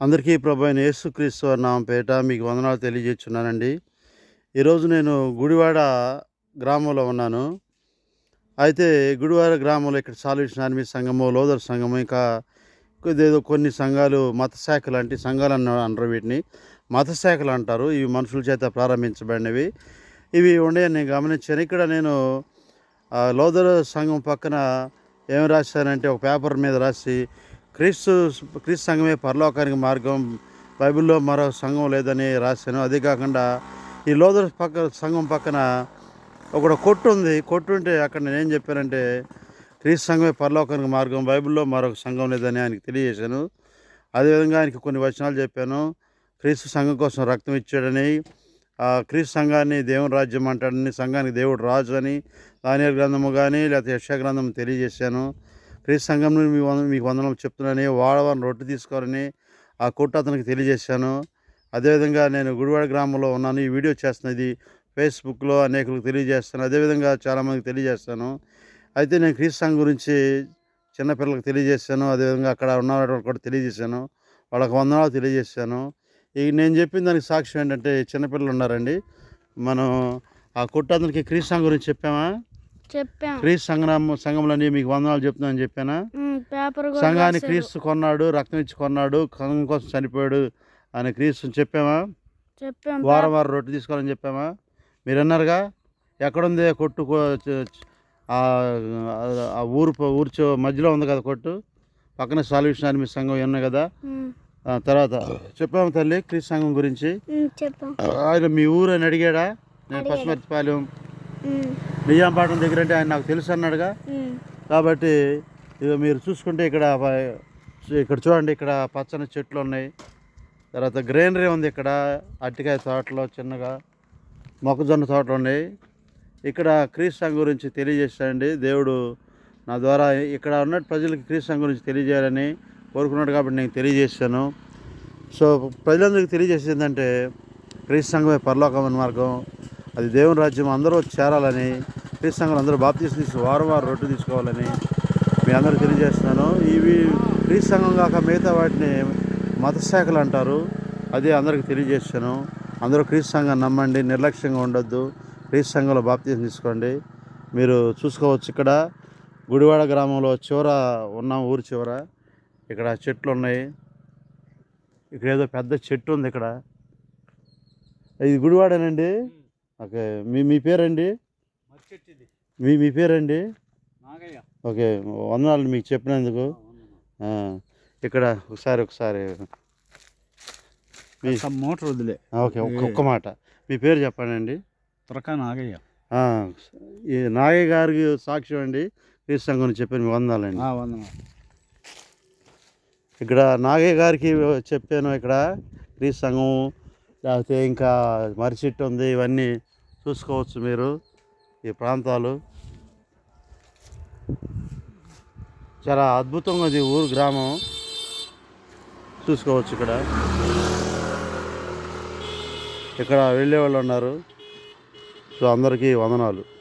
అందరికీ ప్రభు అయిన యేసుక్రీస్తు నామ నామం పేట మీకు వందనాలు తెలియజేస్తున్నానండి. ఈరోజు నేను గుడివాడ గ్రామంలో ఉన్నాను. అయితే గుడివాడ గ్రామంలో ఇక్కడ సాల్వేషన్ ఆర్మీ సంఘము లోదర్ సంఘము ఇంకా ఏదో కొన్ని సంఘాలు మత శాఖలు అంటే సంఘాలు అన్న అంటారు వీటిని. మత శాఖలు అంటారు. ఇవి మనుషుల చేత ప్రారంభించబడినవి. ఇవి ఉండేవి నేను గమనించాను. ఇక్కడ నేను లోదర్ సంఘం పక్కన ఏం రాశానంటే ఒక పేపర్ మీద రాసి క్రీస్తు క్రీస్తు సంఘమే పరలోకానికి మార్గం బైబిల్లో మరో సంఘం లేదని రాశాను. అదే కాకుండా ఈ లోదర్ పక్క సంఘం పక్కన ఒక కొట్టు ఉంది. కొట్టు ఉంటే అక్కడ నేను ఏం చెప్పానంటే క్రీస్తు సంఘమే పరలోకానికి మార్గం బైబిల్లో మరొక సంఘం లేదని ఆయనకి తెలియజేశాను. అదేవిధంగా ఆయనకి కొన్ని వచనాలు చెప్పాను. క్రీస్తు సంఘం కోసం రక్తం ఇచ్చాడని ఆ క్రీస్తు సంఘాన్ని దేవుని రాజ్యం అంటాడని సంఘానికి దేవుడు రాజు అని దానియల్ గ్రంథము కానీ లేకపోతే యక్ష గ్రంథం తెలియజేశాను. క్రీస్తు సంఘం నుండి మీ వంద మీకు వందనం చెప్తున్నానని వాడవారిని రొట్టె తీసుకోవాలని ఆ కొట్టు అతనికి తెలియజేశాను. అదేవిధంగా నేను గుడివాడ గ్రామంలో ఉన్నాను. ఈ వీడియో చేస్తున్నది ఫేస్బుక్లో అనేకులకు తెలియజేస్తాను. అదేవిధంగా చాలామందికి తెలియజేస్తాను. అయితే నేను క్రీస్తు సంఘం గురించి చిన్నపిల్లలకు తెలియజేశాను. అదేవిధంగా అక్కడ ఉన్న కూడా తెలియజేశాను. వాళ్ళకి వందనాలు తెలియజేశాను. ఈ నేను చెప్పిన దానికి సాక్ష్యం ఏంటంటే చిన్నపిల్లలు ఉన్నారండి. మనం ఆ కొట్టు అతనికి క్రీస్తు సంఘం గురించి చెప్పామా? చెప్పాం. క్రీస్తు సంఘం సంఘంలోని మీకు వందనాలు చెప్తున్నాను చెప్పానా? ఉమ్, పేపర్ కూడా సంఘాన్ని. క్రీస్తు కొన్నాడు రక్తం ఇచ్చి కొన్నాడు సంఘం కోసం చనిపోయాడు అని క్రీస్తు చెప్పామా? చెప్పాం వారం వారం రొట్టె తీసుకోవాలని చెప్పామా? మీరు అన్నారుగా ఎక్కడుంది కొట్టు ఆ ఊరు ఊరు మధ్యలో ఉంది కదా కొట్టు? పక్కన సాల్వేషన్ ఆర్మీ సంఘం ఉన్నాయి కదా? తర్వాత చెప్పాము తల్లి క్రీస్తు సంఘం గురించి? ఆయన మీ ఊరు అని అడిగాడా? నేను అడిగాడు. నిజాంపాటం దగ్గర అంటే ఆయన నాకు తెలుసు అన్నాడుగా. కాబట్టి ఇక మీరు చూసుకుంటే ఇక్కడ ఇక్కడ చూడండి ఇక్కడ పచ్చని చెట్లు ఉన్నాయి. తర్వాత గ్రీనరీ ఉంది ఇక్కడ అరటికాయ తోటలు చిన్నగా మొక్కజొన్న తోటలు ఉన్నాయి. ఇక్కడ క్రీస్తు సంఘం గురించి తెలియజేస్తానండి. దేవుడు నా ద్వారా ఇక్కడ ఉన్న ప్రజలకి క్రీస్తు సంఘం గురించి తెలియజేయాలని కోరుకున్నాడు కాబట్టి నేను తెలియజేశాను సో ప్రజలందరికీ తెలియజేసేది ఏంటంటే క్రీస్తు సంఘమే పరలోకమైన మార్గం. అది దేవుని రాజ్యం అందరూ చేరాలని క్రీస్తు సంఘం అందరూ బాప్తీసు తీసి వారం వారం రొట్టె తీసుకోవాలని మీ అందరూ తెలియజేస్తున్నాను. ఇవి క్రీస్తు సంఘం కాక మిగతా వాటిని మత శాఖలు అంటారు. అదే అందరికీ తెలియజేస్తాను అందరూ క్రీస్తు సంఘం నమ్మండి నిర్లక్ష్యంగా ఉండొద్దు. క్రీస్తు సంఘంలో బాప్తీసం తీసుకోండి. మీరు చూసుకోవచ్చు ఇక్కడ. గుడివాడ గ్రామంలో చివర ఉన్నాం ఊరు చివర ఇక్కడ చెట్లు ఉన్నాయి. ఇక్కడ ఏదో పెద్ద చెట్టు ఉంది ఇక్కడ. ఇది గుడివాడేనండి? ఓకే. మీ మీ పేరండి? మీ మీ పేరండి? ఓకే. వందనాలు మీకు చెప్పినందుకు. ఇక్కడ ఒకసారి ఒకసారి. మీ మోటార్ వదిలే. ఓకే. ఒక్క ఒక్క మాట. మీ పేరు చెప్పండి త్వరకా నాగయ్య. ఈ నాగయ్య గారికి సాక్ష్యం అండి. క్రీస్తు సంఘం చెప్పాను మీ వందనాలండి. వందన ఇక్కడ నాగయ్య గారికి చెప్పాను ఇక్కడ. క్రీస్తు సంఘం లేకపోతే ఇంకా మర్రి చెట్టు ఉంది ఇవన్నీ చూసుకోవచ్చు మీరు ఈ ప్రాంతాలు. చాలా అద్భుతంగా ఉంది ఊరు గ్రామం. చూసుకోవచ్చు ఇక్కడ. ఇక్కడ వెళ్ళే వాళ్ళు ఉన్నారు. సో అందరికీ వందనాలు.